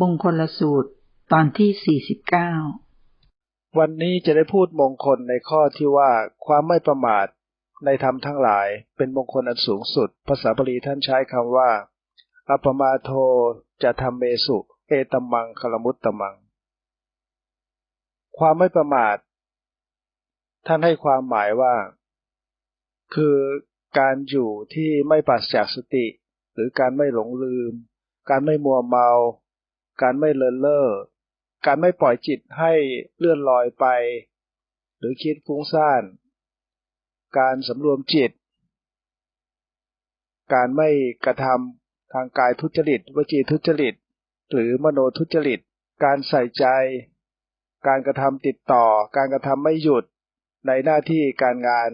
มงคลลสูตรตอนที่ 49 วันนี้จะได้พูดมงคลในข้อที่ว่าความไม่ประมาทในธรรมทั้งหลายเป็นมงคลอันสูงสุด ภาษาบาลีท่านใช้คำว่า อัปมาโทจะทำเมสุ เอตมังคลมุตตมัง ความไม่ประมาท ท่านให้ความหมายว่า คือการอยู่ที่ไม่ปราศจากสติ หรือการไม่หลงลืม การไม่มัวเมา การไม่เลินเล่อการไม่ปล่อยจิตให้เลื่อนลอยไป หรือคิดฟุ้งซ่าน การสำรวมจิต การไม่กระทำทางกายทุจริตวจีทุจริต หรือมโนทุจริต การใส่ใจ การกระทำติดต่อ การกระทำไม่หยุดในหน้าที่การงาน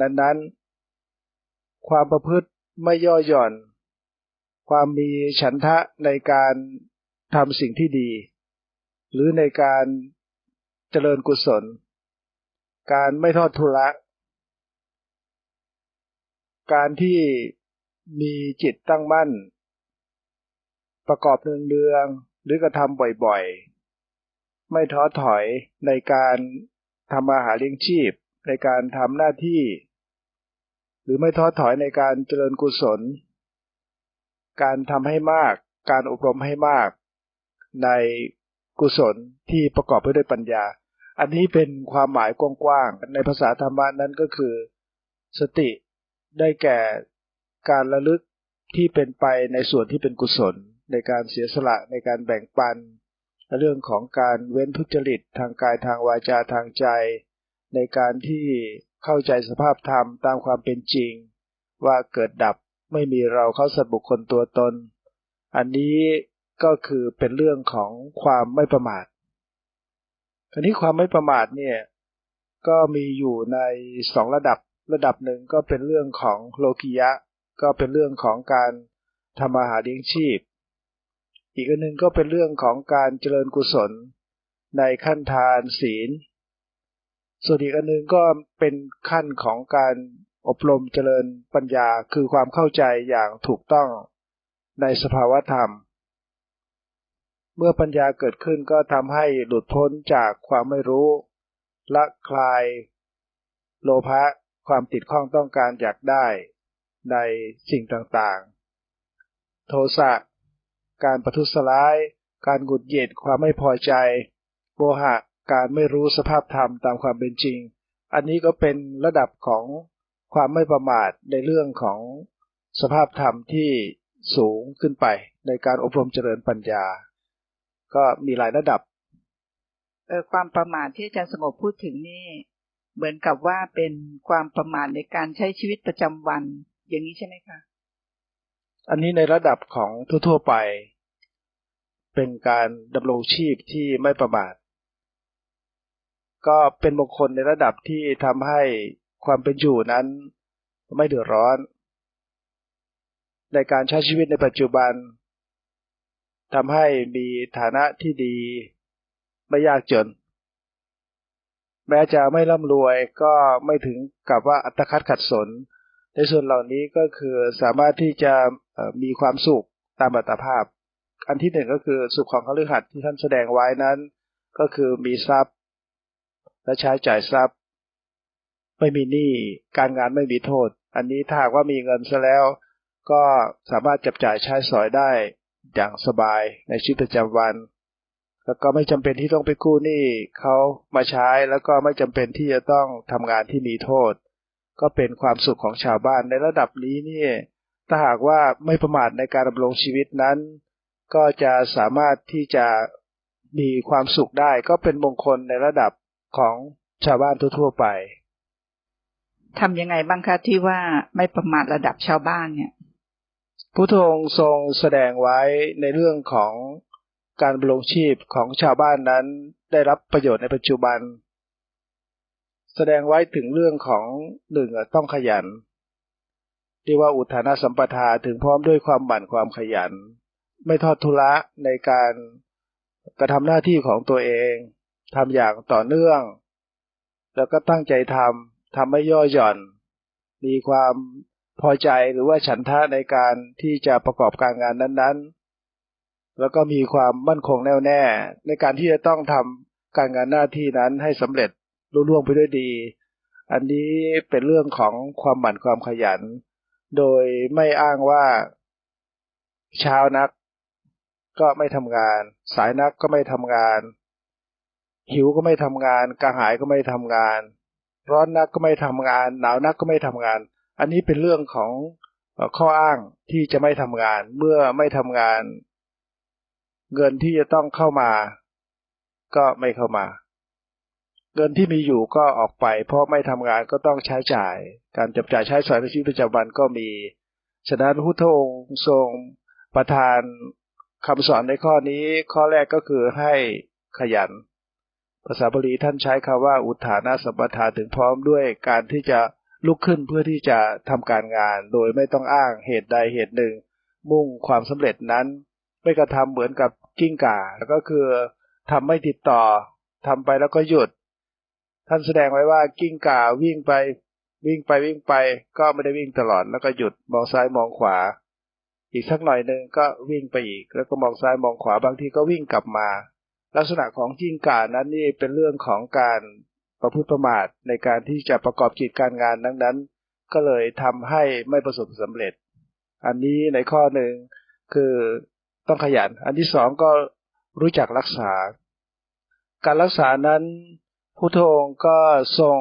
นั้นๆ ความประพฤติไม่ย่อหย่อน ความมีฉันทะในการ ทำสิ่งที่ดี หรือในการเจริญกุศล การไม่ทอดทุระ การที่มีจิตตั้งมั่น ประกอบเนืองเนืองๆหรือกระทำบ่อยๆ ไม่ท้อถอยในการทำอาหารเลี้ยงชีพ ในการทำหน้าที่ หรือไม่ท้อถอยในการเจริญกุศล การทำให้มาก การอบรมให้มาก ในกุศลที่ประกอบไปด้วยปัญญา อันนี้เป็นความหมายกว้างๆในภาษาธรรมะนั้นก็คือ สติได้แก่การระลึกที่เป็นไปในส่วนที่เป็นกุศล ในการเสียสละในการแบ่งปัน เรื่องของการเว้นทุจริตทางกายทางวาจาทางใจ ในการที่เข้าใจสภาพธรรมตามความเป็นจริง ว่าเกิดดับไม่มีเราเข้าสัตว์บุคคลตัวตน อันนี้ ก็คือเป็นเรื่องของความไม่ประมาทอันนี้ความไม่ประมาทเนี่ยก็มีอยู่ในสองระดับ ระดับหนึ่งก็เป็นเรื่องของโลกิยะ ก็เป็นเรื่องของการทำอาหารเลี้ยงชีพ อีกอันหนึ่งก็เป็นเรื่องของการเจริญกุศล ในขั้นทานศีล ส่วนอีกอันหนึ่งก็เป็นขั้นของการอบรมเจริญปัญญาคือความเข้าใจอย่างถูกต้องในสภาวธรรม เมื่อปัญญาเกิดขึ้นก็ทำให้หลุดพ้นจากความไม่รู้ ละคลาย โลภะความติดข้องต้องการอยากได้ในสิ่งต่างๆ โทสะการประทุษร้าย การหงุดหงิดความไม่พอใจโมหะการไม่รู้สภาพธรรมตามความเป็นจริง อันนี้ก็เป็นระดับของความไม่ประมาทในเรื่องของสภาพธรรมที่สูงขึ้นไปในการอบรมเจริญปัญญา ก็มีหลายระดับเออความประมาทที่อาจารย์สงบพูดถึงนี่ เหมือนกับว่าเป็นความประมาทในการใช้ชีวิตประจำวัน อย่างนี้ใช่ไหมคะ อันนี้ในระดับของทั่ว ๆไป เป็นการดำรงชีพที่ไม่ประมาทก็เป็นมงคลในระดับที่ทำให้ความเป็นอยู่นั้น ไม่เดือดร้อน ในการใช้ชีวิตในปัจจุบัน ทำให้มีฐานะที่ดีไม่ยากจน แม้จะไม่ร่ำรวยก็ไม่ถึงกับว่าอัตคัดขัดสน ในส่วนเหล่านี้ก็คือสามารถที่จะมีความสุขตามอัตภาพ อันที่หนึ่งก็คือสุขของคฤหัสถ์ที่ท่านแสดงไว้นั้น ก็คือมีทรัพย์ และใช้จ่ายทรัพย์ ไม่มีหนี้การงานไม่มีโทษ อันนี้ถ้าว่ามีเงินซะแล้ว ก็สามารถจับจ่ายใช้สอยได้ อย่างสบายในชีวิตประจำวัน แล้วก็ไม่จำเป็นที่ต้องไปกู้หนี้เขามาใช้แล้วก็ไม่จำเป็นที่จะต้องทำงานที่มีโทษ ก็เป็นความสุขของชาวบ้านในระดับนี้นี่ถ้าหากว่าไม่ประมาทในการดำรงชีวิตนั้น ก็จะสามารถที่จะมีความสุขได้ก็เป็นมงคลในระดับของชาวบ้านทั่วๆไปทำยังไงบ้างคะที่ว่าไม่ประมาทระดับชาวบ้านเนี่ย พุทธองค์ทรงแสดงไว้ในเรื่องของการดำรงชีพของชาวบ้านนั้นได้รับประโยชน์ในปัจจุบัน แสดงไว้ถึงเรื่องของหนึ่งต้องขยันเรียกว่าอุทานสัมปทาถึงพร้อมด้วยความหมั่นความขยัน ไม่ทอดทุระในการกระทำหน้าที่ของตัวเองทำอย่างต่อเนื่อง แล้วก็ตั้งใจทำทำไม่ย่อหย่อน มีความ พอใจหรือว่าฉันทะในการที่จะประกอบการงานนั้นๆ แล้วก็มีความมั่นคงแน่วแน่ ในการที่จะต้องทำการงานหน้าที่นั้นให้สำเร็จรุ่ล่วงไปด้วยดี อันนี้เป็นเรื่องของความหมั่นความขยัน โดยไม่อ้างว่าเช้านักก็ไม่ทำงาน สายนักก็ไม่ทำงาน หิวก็ไม่ทำงาน กระหายก็ไม่ทำงาน ร้อนนักก็ไม่ทำงาน หนาวนักก็ไม่ทำงาน อันนี้เป็นเรื่องของข้ออ้างที่จะไม่ทำงาน เมื่อไม่ทำงาน เงินที่จะต้องเข้ามา ก็ไม่เข้ามา เงินที่มีอยู่ก็ออกไป เพราะไม่ทำงานก็ต้องใช้จ่าย การจับจ่ายใช้สอยในชีวิตประจำวันก็มี ฉะนั้นพุทธองค์ทรงประทานคำสอนในข้อนี้ข้อแรกก็คือให้ขยัน ภาษาบาลีท่านใช้คำว่าอุทานาสัมปทาถึงพร้อมด้วยการที่จะ ลุกขึ้นเพื่อที่จะทำการงาน โดยไม่ต้องอ้างเหตุใดเหตุหนึ่ง มุ่งความสำเร็จนั้น ไม่กระทำเหมือนกับกิ้งก่าแล้วก็คือทำไม่ติดต่อทำไปแล้วก็หยุด ท่านแสดงไว้ว่ากิ้งก่าวิ่งไป วิ่งไปวิ่งไป ก็ไม่ได้วิ่งตลอดแล้วก็หยุดมองซ้ายมองขวา อีกสักหน่อยหนึ่งก็วิ่งไปอีก แล้วก็มองซ้ายมองขวาบางทีก็วิ่งกลับมา ลักษณะของจิ้งก่านั้นนี่เป็นเรื่องของการ ประพฤติประมาทในการที่จะประกอบกิจการงานนั้นนั้น ก็เลยทำให้ไม่ประสบสำเร็จ อันนี้ในข้อหนึ่งคือต้องขยัน อันที่สองก็รู้จักรักษา การรักษานั้นพุทโธก็ทรง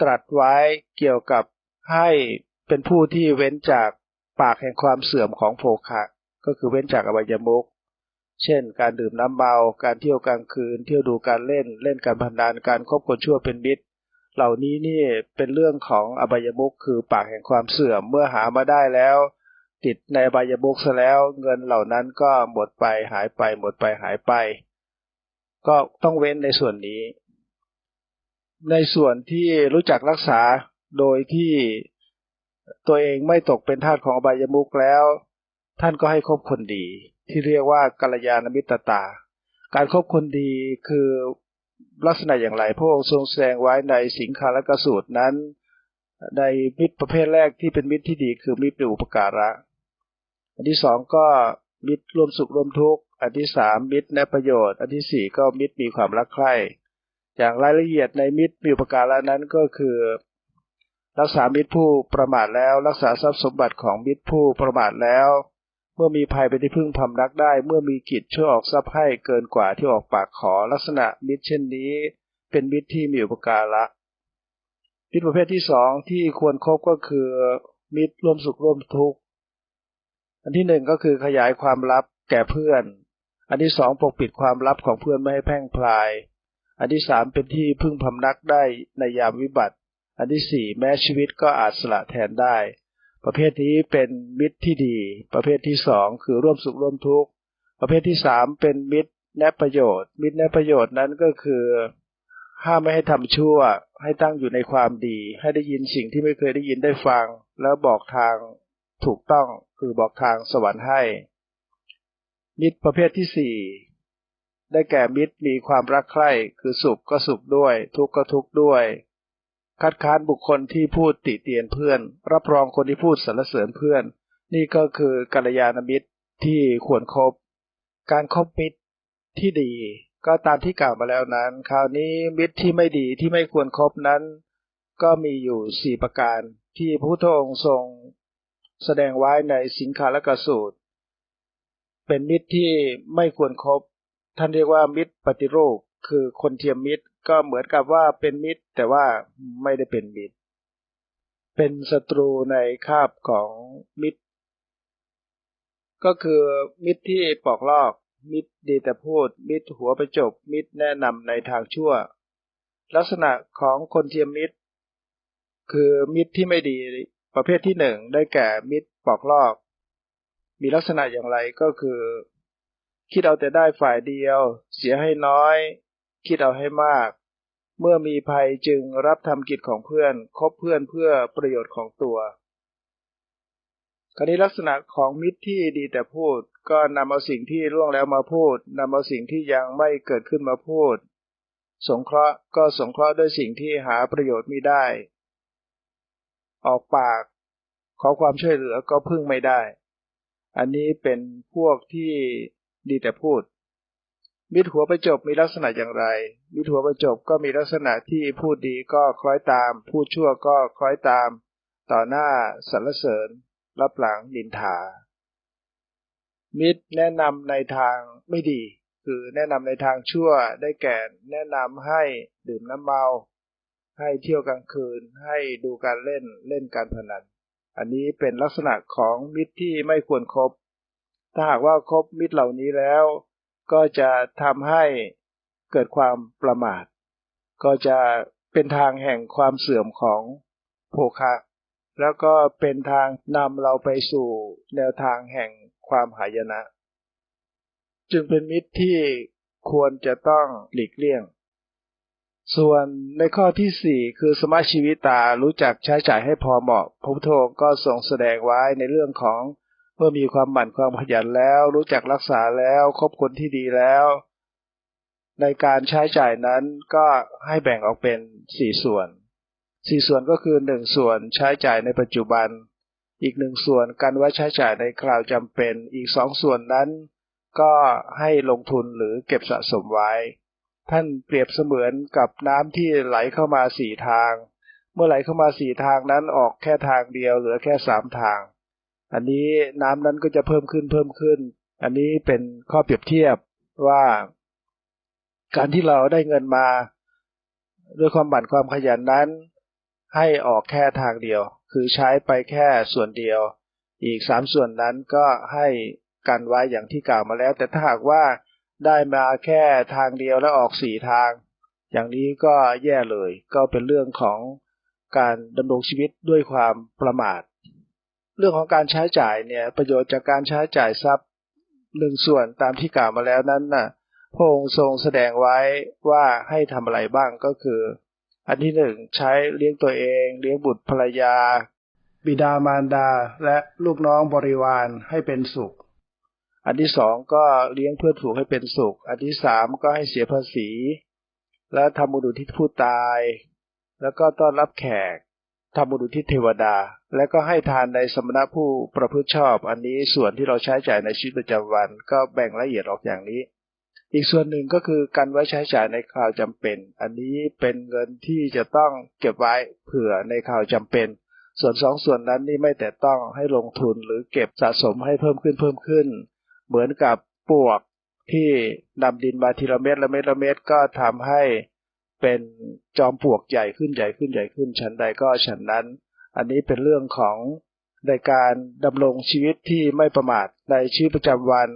ตรัสไว้เกี่ยวกับให้เป็นผู้ที่เว้นจากปากแห่งความเสื่อมของโภคะ ก็คือเว้นจากอบายมุก เช่น การดื่มน้ำเมา การเที่ยวกลางคืน เที่ยวดูการเล่น เล่นการพนันการคบคนชั่วเป็นมิตร เหล่านี้นี่เป็นเรื่องของอบายมุกคือปากแห่งความเสื่อม เมื่อหามาได้แล้ว ติดในอบายมุกซะแล้วเงินเหล่านั้นก็หมดไปหายไปหมดไปหายไป ก็ต้องเว้นในส่วนนี้ ในส่วนที่รู้จักรักษาโดยที่ตัวเองไม่ตกเป็นทาสของอบายมุกแล้ว ท่านก็ให้คบคนดี ที่เรียกว่ากัลยาณมิตรตา การคบคนดีคือลักษณะอย่างไรพระองค์ทรงแสดงไว้ในสิงคาลกสูตรนั้น ในมิตรประเภทแรกที่เป็นมิตรที่ดีคือมิตรเป็นอุปการะ อันที่สองก็มิตรร่วมสุขร่วมทุกข์ อันที่สามมิตรแนประโยชน์ อันที่สี่ก็มิตรมีความรักใคร่ อย่างรายละเอียดในมิตรมีอุปการะนั้นก็คือ รักษามิตรผู้ประมาทแล้ว รักษาทรัพย์สมบัติของมิตรผู้ประมาทแล้ว เมื่อมีภัยเป็นที่พึ่งพำนักได้ เมื่อมีกิจช่วยออกทรัพย์ให้เกินกว่าที่ออกปากขอลักษณะมิตรเช่นนี้ เป็นมิตรที่มีอุปการะมิตรประเภทที่สองที่ควรครบก็คือ มิตรร่วมสุขร่วมทุกข์อันที่หนึ่งก็คือขยายความลับแก่เพื่อน อันที่สองปกปิดความลับของเพื่อนไม่ให้แพร่งพลาย อันที่สามเป็นที่พึ่งพำนักได้ในยามวิบัติ อันที่สี่แม้ชีวิตก็อาจสละแทนได้ ประเภทนี้เป็นมิตรที่ดี ประเภทที่สองคือร่วมสุขร่วมทุกข์ ประเภทที่สามเป็นมิตรแนประโยชน์ มิตรแนประโยชน์นั้นก็คือห้ามไม่ให้ทำชั่ว ให้ตั้งอยู่ในความดี ให้ได้ยินสิ่งที่ไม่เคยได้ยินได้ฟัง แล้วบอกทางถูกต้องคือบอกทางสวรรค์ให้ มิตรประเภทที่สี่ได้แก่มิตรมีความรักใคร่คือสุขก็สุขด้วย ทุกข์ก็ทุกข์ด้วย คัดค้านบุคคลที่พูดติเตียนเพื่อน รับรองคนที่พูดสรรเสริญเพื่อน นี่ก็คือกัลยาณมิตรที่ควรครบการคบมิตรที่ดี ก็ตามที่กล่าวมาแล้วนั้น คราวนี้มิตรที่ไม่ดีที่ไม่ควรครบนั้น ก็มีอยู่สี่ประการ ที่พระพุทธองค์ทรง แสดงไว้ในสิงคาลกสูตร เป็นมิตรที่ไม่ควรครบท่านเรียกว่ามิตรปฏิรูปคือคนเทียมมิตร ก็เหมือนกับว่าเป็นมิตร แต่ว่าไม่ได้เป็นมิตร เป็นศัตรูในคาบของมิตร ก็คือมิตรที่ปอกลอก มิตรดีแต่พูด มิตรหัวประจบ มิตรแนะนำในทางชั่ว ลักษณะของคนเทียมมิตร คือมิตรที่ไม่ดีประเภทที่หนึ่งได้แก่มิตรปอกลอก มีลักษณะอย่างไรก็คือ คิดเอาแต่ได้ฝ่ายเดียว เสียให้น้อย คิดเอาให้มาก เมื่อมีภัยจึงรับทำกิจของเพื่อน คบเพื่อนเพื่อประโยชน์ของตัวคราวนี้ลักษณะของมิตรที่ดีแต่พูด ก็นำเอาสิ่งที่ล่วงแล้วมาพูดนำเอาสิ่งที่ยังไม่เกิดขึ้นมาพูด สงเคราะห์ก็สงเคราะห์ด้วยสิ่งที่หาประโยชน์ไม่ได้ ออกปาก ขอความช่วยเหลือก็พึ่งไม่ได้ อันนี้เป็นพวกที่ดีแต่พูด มิตรหัวประจบมีลักษณะอย่างไร มิตรหัวประจบก็มีลักษณะที่พูดดีก็คล้อยตาม พูดชั่วก็คล้อยตาม ต่อหน้าสรรเสริญ รับหลังดินทา มิตรแนะนำในทางไม่ดี คือแนะนำในทางชั่วได้แก่ แนะนำให้ดื่มน้ำเมา ให้เที่ยวกลางคืน ให้ดูการเล่นเล่นการพนัน อันนี้เป็นลักษณะของมิตรที่ไม่ควรครบถ้าหากว่าคบมิตรเหล่านี้แล้ว ก็จะทำให้เกิดความประมาท ก็จะเป็นทางแห่งความเสื่อมของโภคะ แล้วก็เป็นทางนำเราไปสู่แนวทางแห่งความหายนะ จึงเป็นมิตรที่ควรจะต้องหลีกเลี่ยง ส่วนในข้อที่สี่คือสมาชีวิตารู้จักใช้จ่ายให้พอเหมาะพระพุทธองค์ก็ทรงแสดงไว้ในเรื่องของ เมื่อมีความหมั่นความขยันแล้ว รู้จักรักษาแล้วคบคนที่ดีแล้ว ในการใช้จ่ายนั้นก็ให้แบ่งออกเป็นสี่ส่วนสี่ส่วนก็คือหนึ่งส่วนใช้จ่ายในปัจจุบัน อีกหนึ่งส่วนการไว้ใช้จ่ายในคราวจำเป็น อีกสองส่วนนั้น ก็ให้ลงทุนหรือเก็บสะสมไว้ ท่านเปรียบเสมือนกับน้ำที่ไหลเข้ามาสี่ทาง เมื่อไหลเข้ามาสี่ทางนั้นออกแค่ทางเดียวเหลือแค่สามทาง อันนี้น้ำนั้นก็จะเพิ่มขึ้นเพิ่มขึ้น อันนี้เป็นข้อเปรียบเทียบว่า การที่เราได้เงินมา ด้วยความบั่นความขยันนั้น ให้ออกแค่ทางเดียว คือใช้ไปแค่ส่วนเดียว อีกสามส่วนนั้นก็ให้กันไว้อย่างที่กล่าวมาแล้ว แต่ถ้าหากว่าได้มาแค่ทางเดียวแล้วออกสี่ทาง อย่างนี้ก็แย่เลย ก็เป็นเรื่องของการดำรงชีวิตด้วยความประมาท เรื่องของการใช้จ่ายเนี่ย ประโยชน์จากการใช้จ่ายทรัพย์หนึ่งส่วนตามที่กล่าวมาแล้วนั้นน่ะพระองค์ทรงแสดงไว้ว่าให้ทำอะไรบ้างก็คือ อันที่หนึ่งใช้เลี้ยงตัวเอง เลี้ยงบุตรภรรยา บิดามารดาและลูกน้องบริวารให้เป็นสุข อันที่สองก็เลี้ยงเพื่อนฝูงให้เป็นสุข อันที่สามก็ให้เสียภาษี และทำบุญทิศผู้ตาย แล้วก็ต้อนรับแขก ทำบุญอุทิศเทวดา และก็ให้ทานในสมณะผู้ประพฤติชอบ อันนี้ส่วนที่เราใช้จ่ายในชีวิตประจำวัน ก็แบ่งละเอียดออกอย่างนี้ อีกส่วนหนึ่งก็คือการไว้ใช้จ่ายในคราวจำเป็น อันนี้เป็นเงินที่จะต้องเก็บไว้เผื่อในคราวจำเป็น ส่วนสองส่วนนั้นนี่ไม่แต่ต้องให้ลงทุนหรือเก็บสะสมให้เพิ่มขึ้นเพิ่มขึ้น เหมือนกับปวกที่นำดินมาทีละเม็ดละเม็ดละเม็ดก็ทำให้ เป็นจอมปลวกใหญ่ขึ้นใหญ่ขึ้นใหญ่ขึ้นชั้นใดก็ชั้นนั้น อันนี้เป็นเรื่องของในการดำรงชีวิตที่ไม่ประมาทในชีวิตประจำวัน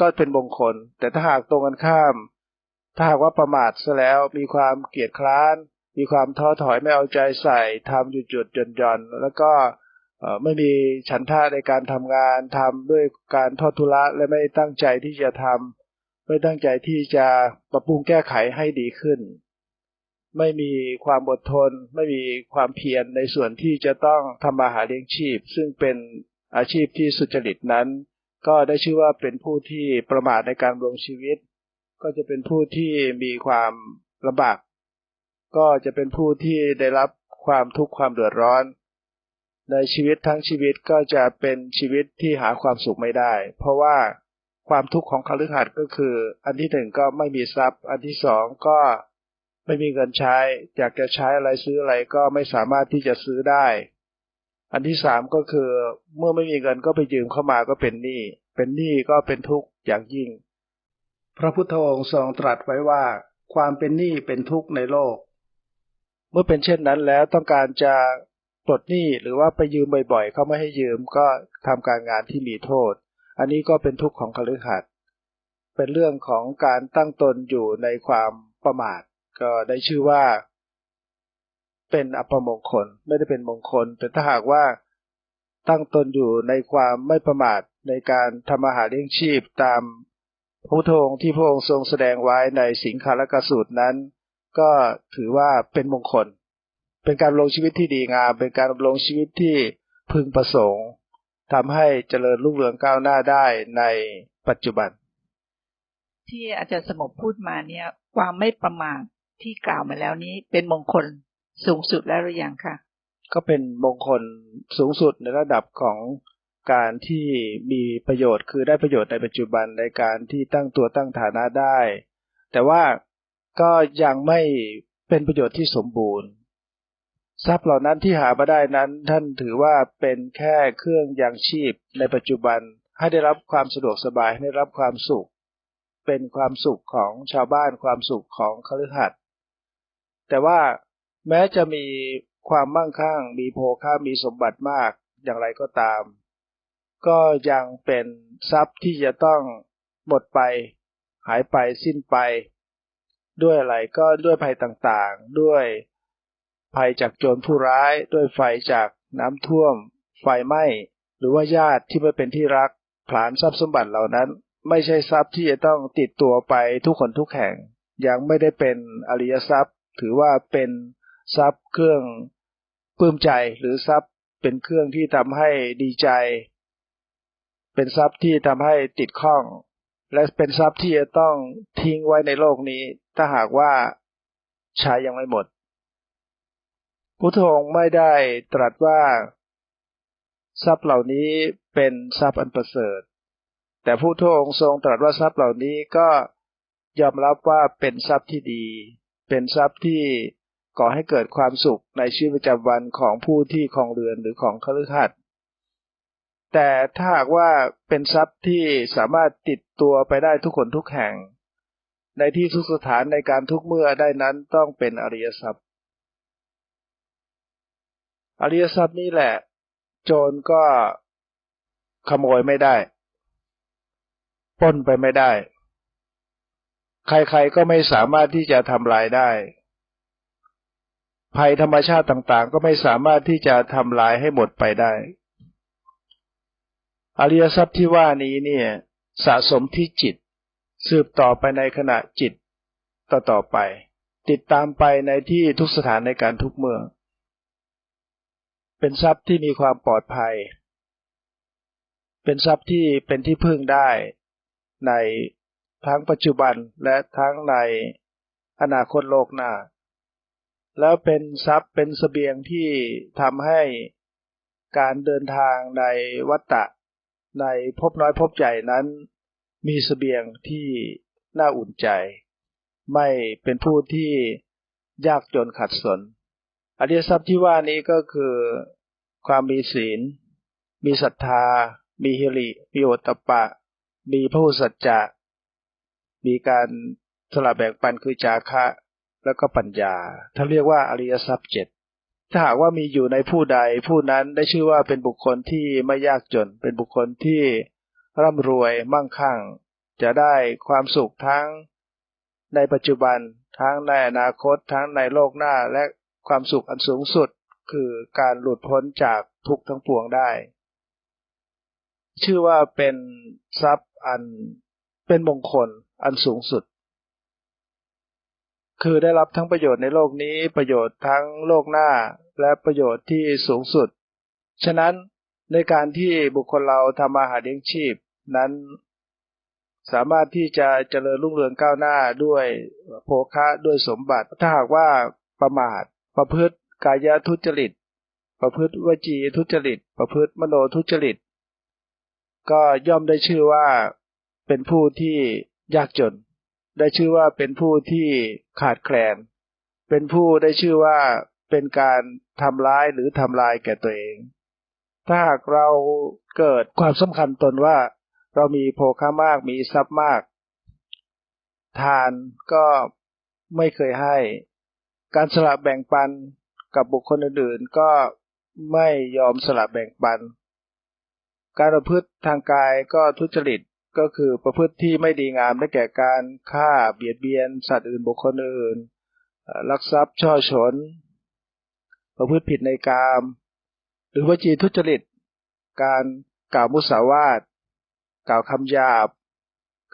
ก็เป็นมงคล แต่ถ้าหากตรงกันข้าม ถ้าหากว่าประมาทซะแล้วมีความเกียจคร้าน มีความท้อถอยไม่เอาใจใส่ทำหยุดหยุดหย่อนหย่อนแล้วก็ไม่มีฉันท่าในการทำงานทำด้วยการทอดทุระและไม่ตั้งใจที่จะทำ ไม่ตั้งใจที่จะปรับปรุงแก้ไขให้ดีขึ้น ไม่มีความอดทน ไม่มีความเพียรในส่วนที่จะต้องทำมาหาเลี้ยงชีพ ซึ่งเป็นอาชีพที่สุจริตนั้น ก็ได้ชื่อว่าเป็นผู้ที่ประมาทในการดำรงชีวิต ก็จะเป็นผู้ที่มีความลำบากก็จะเป็นผู้ที่ได้รับความทุกข์ความเดือดร้อน ในชีวิตทั้งชีวิตก็จะเป็นชีวิตที่หาความสุขไม่ได้ เพราะว่า ความทุกข์ของคฤหัสถ์ก็คือ อันที่หนึ่งก็ไม่มีทรัพย์ อันที่สองก็ไม่มีเงินใช้ อยากจะใช้อะไรซื้ออะไรก็ไม่สามารถที่จะซื้อได้ อันที่สามก็คือ เมื่อไม่มีเงินก็ไปยืมเข้ามาก็เป็นหนี้ เป็นหนี้ก็เป็นทุกข์อย่างยิ่ง พระพุทธองค์ทรงตรัสไว้ว่า ความเป็นหนี้เป็นทุกข์ในโลก เมื่อเป็นเช่นนั้นแล้วต้องการจะปลดหนี้หรือว่าไปยืมบ่อยๆ เขาไม่ให้ยืมก็ทำการงานที่มีโทษ อันนี้ก็เป็นทุกข์ของคฤหัสถ์เป็นเรื่องของการตั้งตนอยู่ในความประมาท ก็ได้ชื่อว่า เป็นอัปมงคล ไม่ได้เป็นมงคล แต่ถ้าหากว่าตั้งตนอยู่ในความไม่ประมาทในการทำอาหารเลี้ยงชีพตามพระธงที่พระองค์ทรงแสดงไว้ในสิงคารกสูตรนั้น ก็ถือว่าเป็นมงคล เป็นการลงชีวิตที่ดีงาม เป็นการลงชีวิตที่พึงประสงค์ ทำให้เจริญรุ่งเรืองก้าวหน้าได้ในปัจจุบัน ที่อาจารย์สงบพูดมาเนี่ย ความไม่ประมาทที่กล่าวมาแล้วนี้เป็นมงคลสูงสุดแล้วหรือยังคะก็เป็นมงคลสูงสุดในระดับของการที่มีประโยชน์คือได้ประโยชน์ในปัจจุบันในการที่ตั้งตัวตั้งฐานะได้ แต่ว่าก็ยังไม่เป็นประโยชน์ที่สมบูรณ์ ทรัพย์เหล่านั้นที่หามาได้นั้น ท่านถือว่าเป็นแค่เครื่องยังชีพในปัจจุบันให้ได้รับความสะดวกสบายให้ได้รับความสุข เป็นความสุขของชาวบ้านความสุขของคฤหัสถ์แต่ว่าแม้จะมีความมั่งคั่งมีโภค่ามีสมบัติมากอย่างไรก็ตาม ก็ยังเป็นทรัพย์ที่จะต้องหมดไป หายไปสิ้นไป ด้วยอะไรก็ด้วยภัยต่างๆ ด้วย ภัยจากโจรผู้ร้ายด้วยไฟจากน้ำท่วม ไฟไหม้ หรือว่าญาติที่ไม่เป็นที่รักผลานทรัพย์สมบัติเหล่านั้น ไม่ใช่ทรัพย์ที่จะต้องติดตัวไปทุกคนทุกแห่ง ยังไม่ได้เป็นอริยทรัพย์ ถือว่าเป็นทรัพย์เครื่องปลื้มใจหรือทรัพย์เป็นเครื่องที่ทำให้ดีใจ เป็นทรัพย์ที่ทำให้ติดข้อง และเป็นทรัพย์ที่จะต้องทิ้งไว้ในโลกนี้ ถ้าหากว่าใช้ยังไม่หมด พุทธองค์ไม่ได้ตรัสว่า ทรัพย์เหล่านี้เป็นทรัพย์อันประเสริฐ แต่พุทธองค์ทรงตรัสว่าทรัพย์เหล่านี้ก็ยอมรับว่าเป็นทรัพย์ที่ดี เป็นทรัพย์ที่ก่อให้เกิดความสุขในชีวิตประจำวันของผู้ที่ครองเรือนหรือของคฤหัสถ์แต่ถ้าหากว่าเป็นทรัพย์ที่สามารถติดตัวไปได้ทุกคนทุกแห่ง ในที่ทุกสถานในการทุกเมื่อได้นั้นต้องเป็นอริยทรัพย์ อริยทรัพย์นี่แหละ โจรก็ขโมยไม่ได้ปล้นไปไม่ได้ ใครๆก็ไม่สามารถที่จะทำลายได้ ภัยธรรมชาติต่างๆ ก็ไม่สามารถที่จะทำลายให้หมดไปได้ อริยทรัพย์ที่ว่านี้เนี่ยสะสมที่จิต สืบต่อไปในขณะจิตต่อต่อไป ติดตามไปในที่ทุกสถานในการทุกเมือง เป็นทรัพย์ที่มีความปลอดภัย เป็นทรัพย์ที่เป็นที่พึ่งได้ในทั้งปัจจุบันและทั้งในอนาคตโลกหน้า แล้วเป็นทรัพย์เป็นสเสบียงที่ทำให้การเดินทางในวัฏฏะในพบน้อยพบใหญ่นั้น มีสเสบียงที่น่าอุ่นใจ ไม่เป็นผู้ที่ยากจนขัดสน อริยทรัพย์ที่ว่านี้ก็คือความมีศีล มีศรัทธา มีฮิริ มีโอตตปะ มีพระสัจจะ มีการสละแบ่งปันคือจาคะ แล้วก็ปัญญาท่านเรียกว่าอริยทรัพย์เจ็ดถ้าหากว่ามีอยู่ในผู้ใดผู้นั้นได้ชื่อว่าเป็นบุคคลที่ไม่ยากจน เป็นบุคคลที่ร่ำรวยมั่งคั่ง จะได้ความสุขทั้งในปัจจุบันทั้งในอนาคตทั้งในโลกหน้าและ ความสุขอันสูงสุดคือการหลุดพ้นจากทุกข์ทั้งปวงได้ ชื่อว่าเป็นทรัพย์อันเป็นมงคลอันสูงสุด คือได้รับทั้งประโยชน์ในโลกนี้ประโยชน์ทั้งโลกหน้าและประโยชน์ที่สูงสุด ฉะนั้นในการที่บุคคลเราทำมาหาเลี้ยงชีพนั้นสามารถที่จะเจริญรุ่งเรืองก้าวหน้าด้วยโภคะด้วยสมบัติ ถ้าหากว่าประมาท ประพฤติกายทุจริต ประพฤติวจีทุจริต ประพฤติมโนทุจริต ก็ย่อมได้ชื่อว่าเป็นผู้ที่ยากจน ได้ชื่อว่าเป็นผู้ที่ขาดแคลน เป็นผู้ได้ชื่อว่าเป็นการทำร้ายหรือทำลายแก่ตัวเอง ถ้าหากเราเกิดความสำคัญตนว่า เรามีโภคามากมีทรัพย์มาก ทานก็ไม่เคยให้ การสละแบ่งปันกับบุคคลอื่นๆ ก็ไม่ยอมสละแบ่งปัน การประพฤติทางกายก็ทุจริตก็คือประพฤติที่ไม่ดีงามได้แก่การฆ่าเบียดเบียน สัตว์อื่นบุคคลอื่นลักทรัพย์ช่อฉน ประพฤติผิดในกาม หรือวจีทุจริต การกล่าวมุสาวาท กล่าวคำหยาบ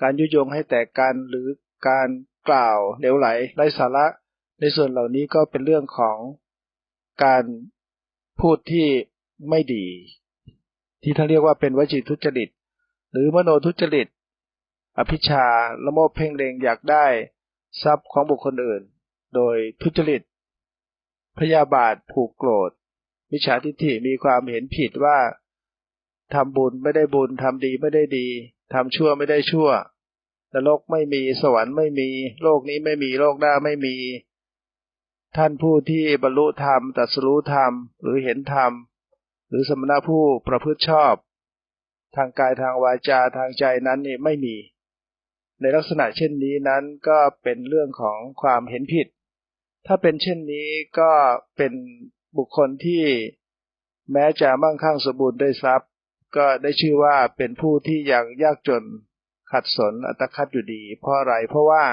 การยุยงให้แตกกันหรือการกล่าวเหลวไหลไร้สาระ ในส่วนเหล่านี้ก็เป็นเรื่องของการพูดที่ไม่ดี ที่ท่านเรียกว่าเป็นวจีทุจริต หรือมโนทุจริต อภิชาละโมบเพ่งเลงอยากได้ทรัพย์ของบุคคลอื่น โดยทุจริต พยาบาทผูกโกรธมิจฉาทิฏฐิมีความเห็นผิดว่าทำบุญไม่ได้บุญทำดีไม่ได้ดีทำชั่วไม่ได้ชั่วนรกไม่มีสวรรค์ไม่มี โลกนี้ไม่มีโลกหน้าไม่มี ท่านผู้ที่บรรลุธรรมตรัสรู้ธรรม หรือเห็นธรรม หรือสมณะผู้ประพฤติชอบ ทางกายทางวาจาทางใจนั้นนี่ไม่มี ในลักษณะเช่นนี้นั้นก็เป็นเรื่องของความเห็นผิด ถ้าเป็นเช่นนี้ก็เป็นบุคคลที่แม้จะมั่งคั่งสมบูรณ์ด้วยทรัพย์ ก็ได้ชื่อว่าเป็นผู้ที่ยังยากจนขัดสนอัตคัดอยู่ดี เพราะอะไรเพราะว่า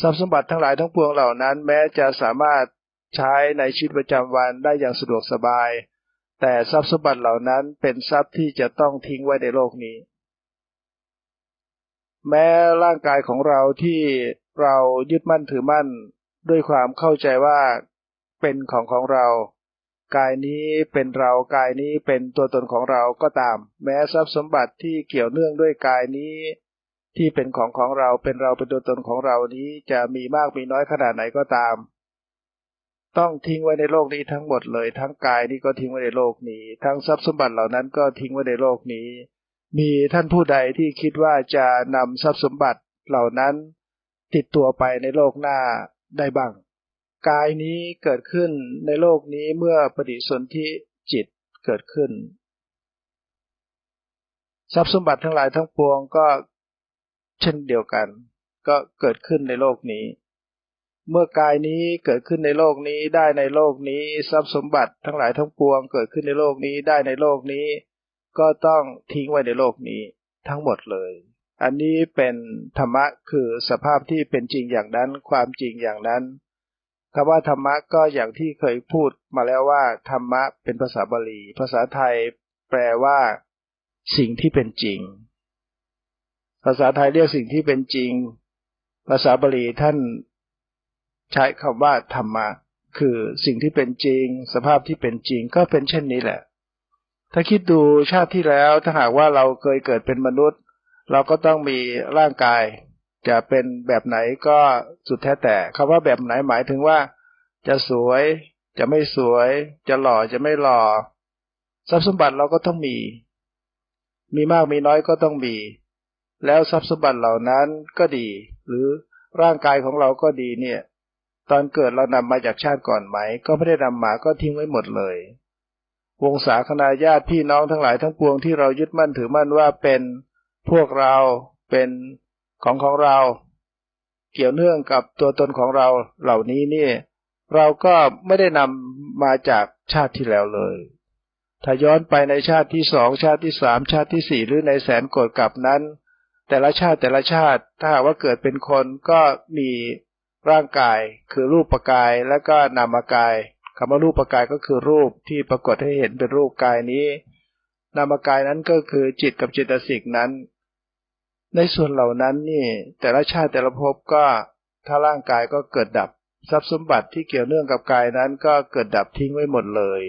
ทรัพย์สมบัติทั้งหลายทั้งปวงเหล่านั้น แม้จะสามารถใช้ในชีวิตประจำวันได้อย่างสะดวกสบาย แต่ทรัพย์สมบัติเหล่านั้นเป็นทรัพย์ที่จะต้องทิ้งไว้ในโลกนี้ แม้ร่างกายของเราที่เรายึดมั่นถือมั่น ด้วยความเข้าใจว่าเป็นของของเรา กายนี้เป็นเรากายนี้เป็นตัวตนของเราก็ตาม แม้ทรัพย์สมบัติที่เกี่ยวเนื่องด้วยกายนี้ ที่เป็นของของเราเป็นเราเป็นตัวตนของเรานี้จะมีมากมีน้อยขนาดไหนก็ตาม ต้องทิ้งไว้ในโลกนี้ทั้งหมดเลย ทั้งกายนี้ก็ทิ้งไว้ในโลกนี้ ทั้งทรัพย์สมบัติเหล่านั้นก็ทิ้งไว้ในโลกนี้ มีท่านผู้ใดที่คิดว่าจะนำทรัพย์สมบัติเหล่านั้น ติดตัวไปในโลกหน้าได้บ้าง กายนี้เกิดขึ้นในโลกนี้เมื่อปฏิสนธิจิตเกิดขึ้น ทรัพย์สมบัติทั้งหลายทั้งปวงก็ เช่นเดียวกัน ก็เกิดขึ้นในโลกนี้ เมื่อกายนี้เกิดขึ้นในโลกนี้ได้ในโลกนี้ทรัพย์สมบัติทั้งหลายทั้งปวง เกิดขึ้นในโลกนี้ได้ในโลกนี้ ก็ต้องทิ้งไว้ในโลกนี้ทั้งหมดเลย อันนี้เป็นธรรมะคือสภาพที่เป็นจริงอย่างนั้น ความจริงอย่างนั้นคำว่าธรรมะก็อย่างที่เคยพูดมาแล้วว่า ธรรมะเป็นภาษาบาลี ภาษาไทยแปลว่า สิ่งที่เป็นจริง ภาษาไทยเรียกสิ่งที่เป็นจริง ภาษาบาลีท่านใช้คำว่าธรรมะคือสิ่งที่เป็นจริง สภาพที่เป็นจริงก็เป็นเช่นนี้แหละ ถ้าคิดดูชาติที่แล้วถ้าหากว่าเราเคยเกิดเป็นมนุษย์ เราก็ต้องมีร่างกาย จะเป็นแบบไหนก็สุดแท้แต่คำว่าแบบไหนหมายถึงว่า จะสวย จะไม่สวย จะหล่อจะไม่หล่อทรัพย์สมบัติเราก็ต้องมี มีมากมีน้อยก็ต้องมี แล้วทรัพย์สมบัติเหล่านั้นก็ดี หรือร่างกายของเราก็ดีเนี่ย ตอนเกิดเรานำมาจากชาติก่อนไหม ก็ไม่ได้นำมาก็ทิ้งไว้หมดเลย วงศาคณาญาติพี่น้องทั้งหลายทั้งปวงที่เรายึดมั่นถือมั่นว่าเป็นพวกเราเป็นของของเรา เกี่ยวเนื่องกับตัวตนของเราเหล่านี้นี่เราก็ไม่ได้นำมาจากชาติที่แล้วเลย ถ้าย้อนไปในชาติที่สองชาติที่สามชาติที่สี่หรือในแสนโกดกับนั้น แต่ละชาติแต่ละชาติถ้าหากว่าเกิดเป็นคนก็มีร่างกายคือรูปประกายและก็นามกายคำว่ารูปประกายก็คือรูปที่ปรากฏให้เห็นเป็นรูปกายนี้ นามกายนั้นก็คือจิตกับจิตสิกนั้น ในส่วนเหล่านั้นนี่ แต่ละชาติแต่ละภพก็ถ้าร่างกายก็เกิดดับ ทรัพย์สมบัติที่เกี่ยวเนื่องกับกายนั้นก็เกิดดับทิ้งไว้หมดเลย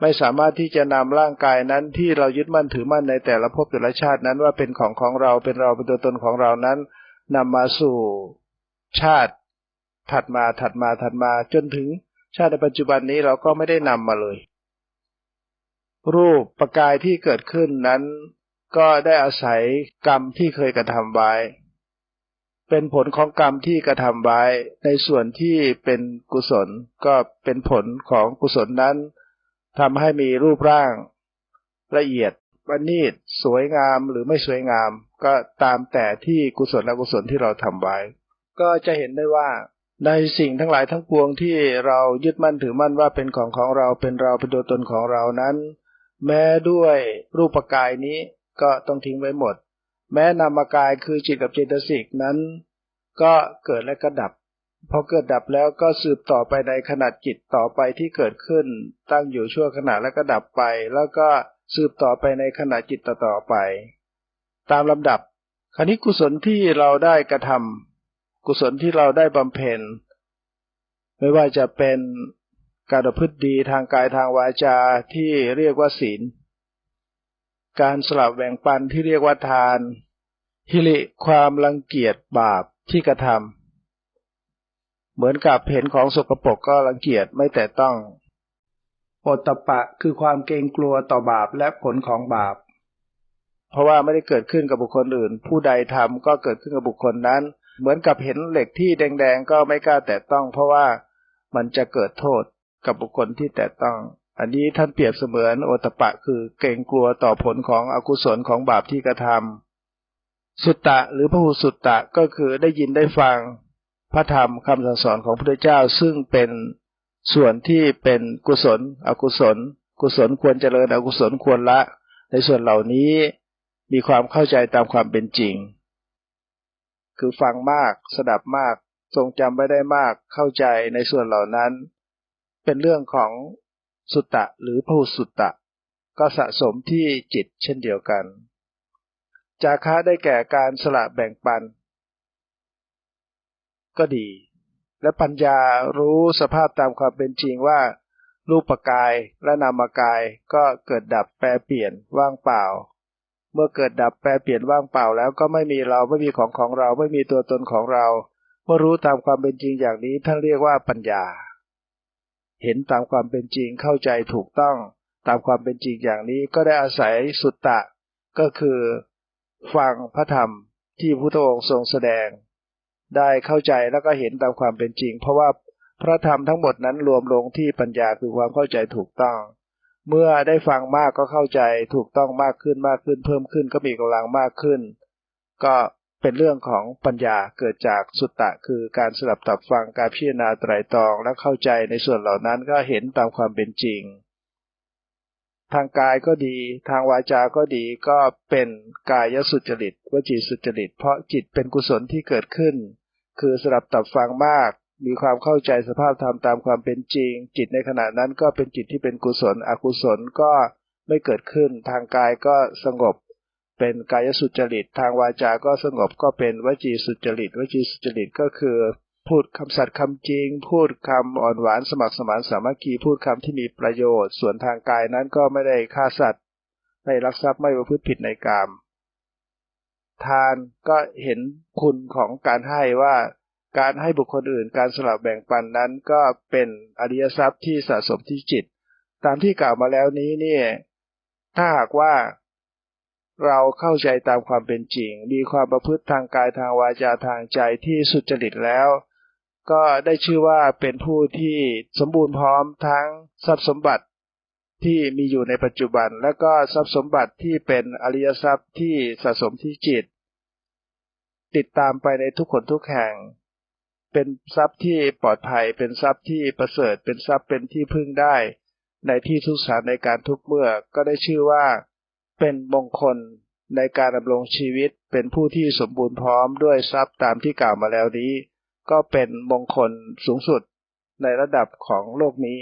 ไม่สามารถที่จะนำร่างกายนั้นที่เรายึดมั่นถือมั่นในแต่ละภพแต่ละชาตินั้นว่าเป็นของของเราเป็นเราเป็นตัวตนของเรานั้นนำมาสู่ชาติถัดมาถัดมาถัดมาจนถึงชาติในปัจจุบันนี้เราก็ไม่ได้นำมาเลย รูปประกายที่เกิดขึ้นนั้น ก็ได้อาศัยกรรมที่เคยกระทำไว้ เป็นผลของกรรมที่กระทำไว้ ในส่วนที่เป็นกุศลก็เป็นผลของกุศลนั้น ทำให้มีรูปร่างละเอียดประณีตสวยงามหรือไม่สวยงาม ก็ตามแต่ที่กุศลอกุศลที่เราทำไว้ ก็จะเห็นได้ว่าในสิ่งทั้งหลายทั้งปวงที่เรายึดมั่นถือมั่นว่าเป็นของของเราเป็นเราเป็นตัวตนของเรานั้น แม้ด้วยรูปกายนี้ก็ต้องทิ้งไว้หมด แม้นามกายคือจิตกับเจตสิกนั้น ก็เกิดและก็ดับ พอเกิดดับแล้วก็สืบต่อไปในขนาดจิตต่อไปที่เกิดขึ้น ตั้งอยู่ชั่วขณะแล้วก็ดับไป แล้วก็สืบต่อไปในขณะจิตต่อไป ตามลำดับ คราวนี้กุศลที่เราได้กระทำกุศลที่เราได้บำเพ็ญ ไม่ว่าจะเป็นการประพฤติดีทางกายทางวาจาที่เรียกว่าศีล การสลับแบ่งปันที่เรียกว่าทานฮิริความรังเกียจบาปที่กระทำ เหมือนกับเห็นของสกปรกก็รังเกียจไม่แต่ต้องโอตตะปะคือความเกรงกลัวต่อบาปและผลของบาป เพราะว่าไม่ได้เกิดขึ้นกับบุคคลอื่น ผู้ใดทำก็เกิดขึ้นกับบุคคลนั้น เหมือนกับเห็นเหล็กที่แดงๆก็ไม่กล้าแตะต้อง เพราะว่ามันจะเกิดโทษกับบุคคลที่แตะต้อง อันนี้ท่านเปรียบเสมือนโอตะปะคือเกรงกลัวต่อผลของอกุศลของบาปที่กระทำสุตตะหรือพระหุสุตตะก็คือได้ยินได้ฟัง พระธรรมคำสั่งสอนของพระเจ้าซึ่งเป็นส่วนที่เป็นกุศล อกุศล กุศลควรเจริญอกุศลควรละ ในส่วนเหล่านี้มีความเข้าใจตามความเป็นจริง คือฟังมาก สดับมาก ทรงจำไม่ได้มาก เข้าใจในส่วนเหล่านั้น เป็นเรื่องของสุตตะหรือพหุสุตตะ ก็สะสมที่จิตเช่นเดียวกัน จาคะได้แก่การสละแบ่งปัน ก็ดี และปัญญารู้สภาพตามความเป็นจริงว่า รูปกายและนามกายก็เกิดดับแปรเปลี่ยนว่างเปล่า เมื่อเกิดดับแปรเปลี่ยนว่างเปล่าแล้วก็ไม่มีเราไม่มีของของเราไม่มีตัวตนของเรา เมื่อรู้ตามความเป็นจริงอย่างนี้ท่านเรียกว่าปัญญา เห็นตามความเป็นจริงเข้าใจถูกต้องตามความเป็นจริงอย่างนี้ก็ได้อาศัยสุตตะ ก็คือ ฟังพระธรรมที่พุทธองค์ทรงแสดง ได้เข้าใจแล้วก็เห็นตามความเป็นจริง เพราะว่าพระธรรมทั้งหมดนั้นรวมลงที่ปัญญาคือความเข้าใจถูกต้อง เมื่อได้ฟังมากก็เข้าใจถูกต้องมากขึ้นมากขึ้น เพิ่มขึ้นก็มีกำลังมากขึ้น ก็เป็นเรื่องของปัญญาเกิดจากสุตตะคือการสลับตับฟังการพิจารณาไตรตรองและเข้าใจในส่วนเหล่านั้นก็เห็นตามความเป็นจริง ทางกายก็ดี ทางวาจาก็ดีก็เป็นกายสุจริตวจีสุจริต เพราะจิตเป็นกุศลที่เกิดขึ้น คือสลับตับฟังมาก มีความเข้าใจสภาพธรรมตามความเป็นจริง จิตในขณะนั้นก็เป็นจิตที่เป็นกุศล อกุศลก็ไม่เกิดขึ้น ทางกายก็สงบ เป็นกายสุจริต ทางวาจาก็สงบก็เป็นวจีสุจริต วจีสุจริตก็คือ พูดคำสัตย์คำจริง พูดคำอ่อนหวานสมัครสมานสามัคคีพูดคำที่มีประโยชน์ ส่วนทางกายนั้นก็ไม่ได้ฆ่าสัตว์ไม่รักทรัพย์ไม่ประพฤติผิดในกาม ทานก็เห็นคุณของการให้ว่าการให้บุคคลอื่นการสลับแบ่งปันนั้นก็เป็นอริยทรัพย์ที่สะสมที่จิต ตามที่กล่าวมาแล้วนี้เนี่ยถ้าหากว่าเราเข้าใจตามความเป็นจริง มีความประพฤติทางกายทางวาจาทางใจที่สุจริตแล้ว ก็ได้ชื่อว่าเป็นผู้ที่สมบูรณ์พร้อมทั้งทรัพย์สมบัติ ที่มีอยู่ในปัจจุบัน และก็ทรัพย์สมบัติที่เป็นอริยทรัพย์ที่สะสมที่จิต ติดตามไปในทุกคนทุกแห่ง เป็นทรัพย์ที่ปลอดภัย เป็นทรัพย์ที่ประเสริฐ เป็นทรัพย์เป็นที่พึ่งได้ ในที่ทุกสถานในการทุกเมื่อ ก็ได้ชื่อว่า เป็นมงคลในการดำรงชีวิต เป็นผู้ที่สมบูรณ์พร้อมด้วยทรัพย์ตามที่กล่าวมาแล้วนี้ ก็เป็นมงคลสูงสุดในระดับของโลกนี้